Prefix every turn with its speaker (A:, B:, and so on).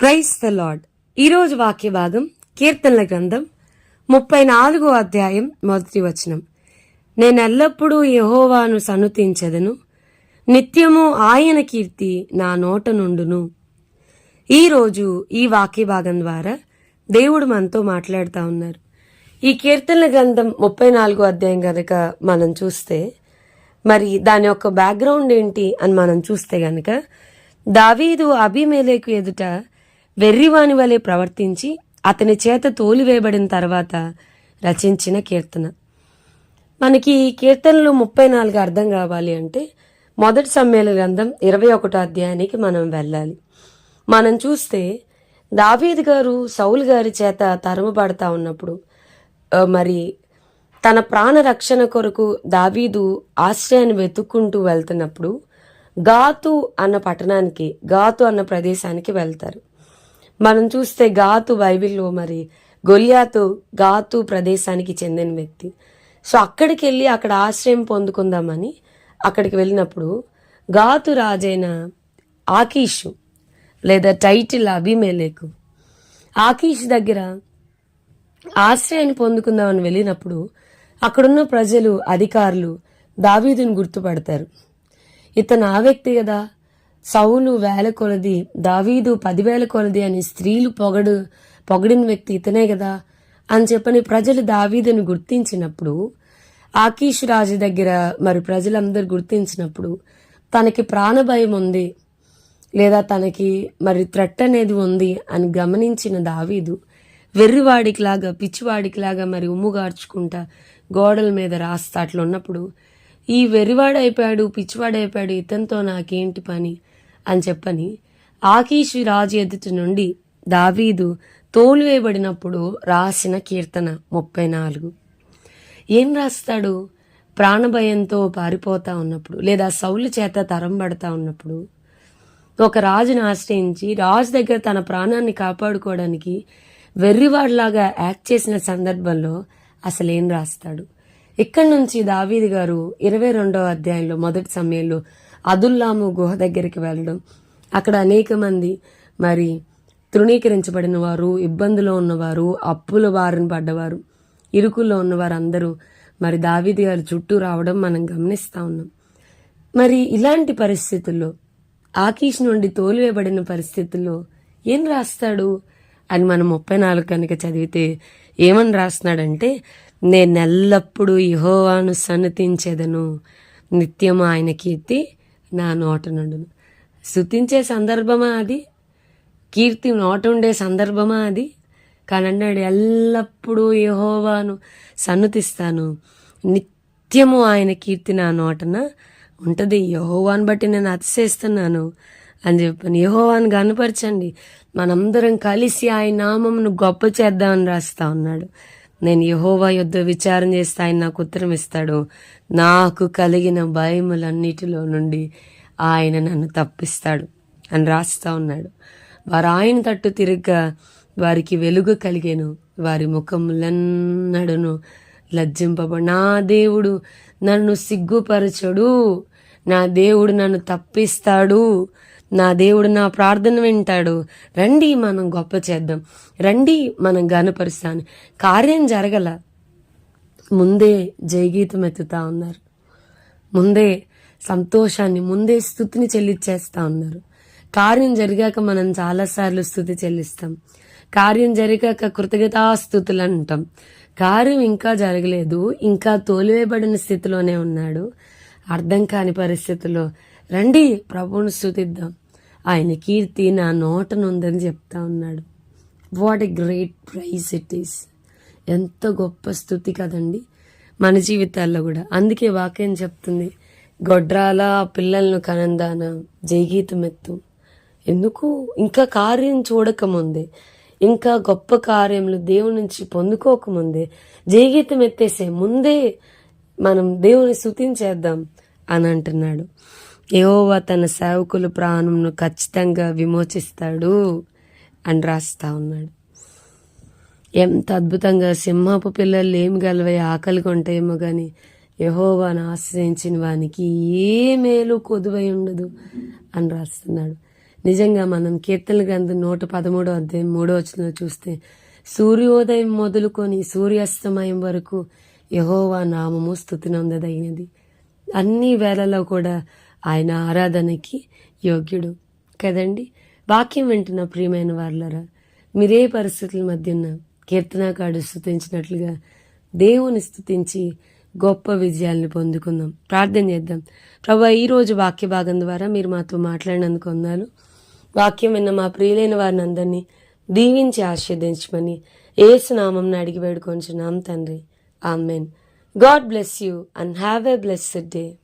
A: Price the lord ఈరోజు వాక్య భాగం కీర్తనల గ్రంథం ముప్పై నాలుగో అధ్యాయం మొదటి వచనం. నేను ఎల్లప్పుడూ యహోవాను సన్నుతించెదను నిత్యము ఆయన కీర్తి నా నోట నుండును. ఈరోజు ఈ వాక్య భాగం ద్వారా దేవుడు మనతో మాట్లాడుతూ ఉన్నారు. ఈ కీర్తనల గ్రంథం ముప్పై నాలుగో అధ్యాయం కనుక మనం చూస్తే మరి దాని యొక్క బ్యాక్గ్రౌండ్ ఏంటి అని మనం చూస్తే గనక దావీదు అభిమేలేకు ఎదుట వెర్రివాని వలె ప్రవర్తించి అతని చేత తోలివేయబడిన తర్వాత రచించిన కీర్తన. మనకి కీర్తనలు ముప్పై నాలుగు అర్థం కావాలి అంటే మొదటి సమ్మేళన గ్రంథం ఇరవై ఒకటో అధ్యాయానికి మనం వెళ్ళాలి. మనం చూస్తే దావీద్ గారు సౌల్ గారి చేత తరమబడతా ఉన్నప్పుడు మరి తన ప్రాణ రక్షణ కొరకు దావీదు ఆశ్రయాన్ని వెతుక్కుంటూ వెళ్తున్నప్పుడు గాతు అన్న పట్టణానికి గాతు అన్న ప్రదేశానికి వెళ్తారు. మనం చూస్తే గాతు బైబిల్లో మరి గొలియాతు గాతు ప్రదేశానికి చెందిన వ్యక్తి. సో అక్కడికి వెళ్ళి అక్కడ ఆశ్రయం పొందుకుందామని అక్కడికి వెళ్ళినప్పుడు గాతు రాజైన ఆకీషు లేదా టైటిల్ అభిమేలేకు ఆకీష్ దగ్గర ఆశ్రయాన్ని పొందుకుందామని వెళ్ళినప్పుడు అక్కడున్న ప్రజలు అధికారులు దావీదుని గుర్తుపడతారు. ఇతను ఆ వ్యక్తి కదా సౌలు వేల కొలది దావీదు పదివేల కొలది అని స్త్రీలు పొగడు పొగడిన వ్యక్తి ఇతనే కదా అని చెప్పని ప్రజలు దావీదుని గుర్తించినప్పుడు ఆకీష్ రాజు దగ్గర మరి ప్రజలందరూ గుర్తించినప్పుడు తనకి ప్రాణభయం ఉంది లేదా తనకి మరి త్రెట్ అనేది ఉంది అని గమనించిన దావీదు వెర్రివాడికిలాగా పిచ్చివాడికిలాగా మరి ఉమ్ము గార్చుకుంటా గోడల మీద రాస్తా అట్లా ఉన్నప్పుడు ఈ వెర్రివాడైపోయాడు పిచ్చివాడైపోయాడు ఇతనితో నాకేంటి పని? అని చెప్పని ఆకీషు రాజు ఎదుటి నుండి దావీదు తోలువేయబడినప్పుడు రాసిన కీర్తన ముప్పై నాలుగు. ఏం రాస్తాడు? ప్రాణభయంతో పారిపోతా ఉన్నప్పుడు లేదా సౌలు చేత తరం పడతా ఉన్నప్పుడు ఒక రాజును ఆశ్రయించి రాజు దగ్గర తన ప్రాణాన్ని కాపాడుకోవడానికి వెర్రివాడిలాగా యాక్ట్ చేసిన సందర్భంలో అసలు ఏం రాస్తాడు? ఇక్కడి నుంచి దావీది గారు ఇరవై రెండవ అధ్యాయంలో మొదటి సమయంలో అదుల్లాము గుహ దగ్గరికి వెళ్ళడం. అక్కడ అనేక మంది మరి తృణీకరించబడిన వారు ఇబ్బందిలో ఉన్నవారు అప్పుల బారిన పడ్డవారు ఇరుకుల్లో ఉన్నవారు అందరూ మరి దావీది గారి చుట్టూ రావడం మనం గమనిస్తా ఉన్నాం. మరి ఇలాంటి పరిస్థితుల్లో ఆకీష్ నుండి తోలివేయబడిన పరిస్థితుల్లో ఏం రాస్తాడు? అని మనం ముప్పై నాలుగు కనుక చదివితే ఏమని రాస్తున్నాడంటే నేను ఎల్లప్పుడూ ఇహోవాను సన్నతించేదను. నిత్యము ఆయన కీర్తి నా నోట నుండును. శుతించే సందర్భమా అది? కీర్తి నోట ఉండే సందర్భమా అది? కానీ అన్నాడు ఎల్లప్పుడూ యహోవాను సన్నతిస్తాను. నిత్యము ఆయన కీర్తి నా నోటన ఉంటుంది. యహోవాను బట్టి నేను అతిశేస్తున్నాను అని చెప్పాను. యహోవాను గనపరచండి. మనందరం కలిసి ఆయన నామమును గొప్ప చేద్దామని రాస్తా ఉన్నాడు. నేను యహోవా యుద్ధ విచారం చేస్తే ఆయన నాకు ఉత్తరం ఇస్తాడు. నాకు కలిగిన భయములన్నిటిలో నుండి ఆయన నన్ను తప్పిస్తాడు అని రాస్తా ఉన్నాడు. వారు ఆయన తట్టు తిరగ్గా వారికి వెలుగు కలిగాను. వారి ముఖములన్నడును లజ్జింపబడి నా దేవుడు నన్ను సిగ్గుపరచడు. నా దేవుడు నన్ను తప్పిస్తాడు. నా దేవుడు నా ప్రార్థన వింటాడు. రండి మనం గొప్ప చేద్దాం. రండి మనం గనపరుస్తాను కార్యం జరగల ముందే జయగీతం ఎత్తుతా ఉన్నారు. ముందే సంతోషాన్ని ముందే స్థుతిని చెల్లించేస్తా ఉన్నారు. కార్యం జరిగాక మనం చాలాసార్లు స్థుతి చెల్లిస్తాం. కార్యం జరిగాక కృతజ్ఞతాస్థుతులు అంటాం కార్యం ఇంకా జరగలేదు ఇంకా తోలివేయబడిన స్థితిలోనే ఉన్నాడు. అర్థం కాని పరిస్థితుల్లో రండి ప్రభువుని స్థుతిద్దాం ఆయన కీర్తి నా నోటనుందని చెప్తా ఉన్నాడు. What a great praise it is ఎంత గొప్ప స్థుతి కదండి. మన జీవితాల్లో కూడా. అందుకే వాక్యం చెప్తుంది గొడ్రాల పిల్లలను కనందాన జయగీతం ఎత్తు ఎందుకు? ఇంకా కార్యం చూడకముందే. ఇంకా గొప్ప కార్యములు దేవుని నుంచి పొందుకోకముందే. జయగీతం ఎత్తేసే ముందే మనం దేవుని స్థుతించేద్దాం అని అంటున్నాడు. యెహోవా తన సేవకుల ప్రాణంను ఖచ్చితంగా విమోచిస్తాడు అని రాస్తా ఉన్నాడు. ఎంత అద్భుతంగా సింహపు పిల్లలు ఏమి గలవే ఆకలిగా ఉంటాయేమో కానీ యహోవాను ఆశ్రయించిన వానికి ఏ మేలు కొదువై ఉండదు అని రాస్తున్నాడు. నిజంగా మనం కీర్తన గ్రంథం నూట పదమూడో అధ్యాయం మూడో వచనంలో చూస్తే సూర్యోదయం మొదలుకొని సూర్యాస్తమయం వరకు యహోవా నామము స్థుతినందదగినది అన్ని వేళలో కూడా ఆయన ఆరాధనకి యోగ్యుడు కదండి? వాక్యం వింటున్న ప్రియమైన వారులరా మీరే పరిస్థితుల మధ్య ఉన్న కీర్తనాకాడు స్థుతించినట్లుగా దేవుని స్థుతించి గొప్ప విజయాల్ని పొందుకుందాం. ప్రార్థన చేద్దాం. ప్రభా ఈరోజు వాక్య భాగం ద్వారా మీరు మాతో మాట్లాడినందుకు వందాలు. వాక్యం విన్న మా ప్రియులైన వారిని అందరినీ దీవించి ఆశీర్దించమని ఏసునామం అడిగి వేడుకొంచున్నాం తండ్రి. Amen. God bless you and have a blessed day.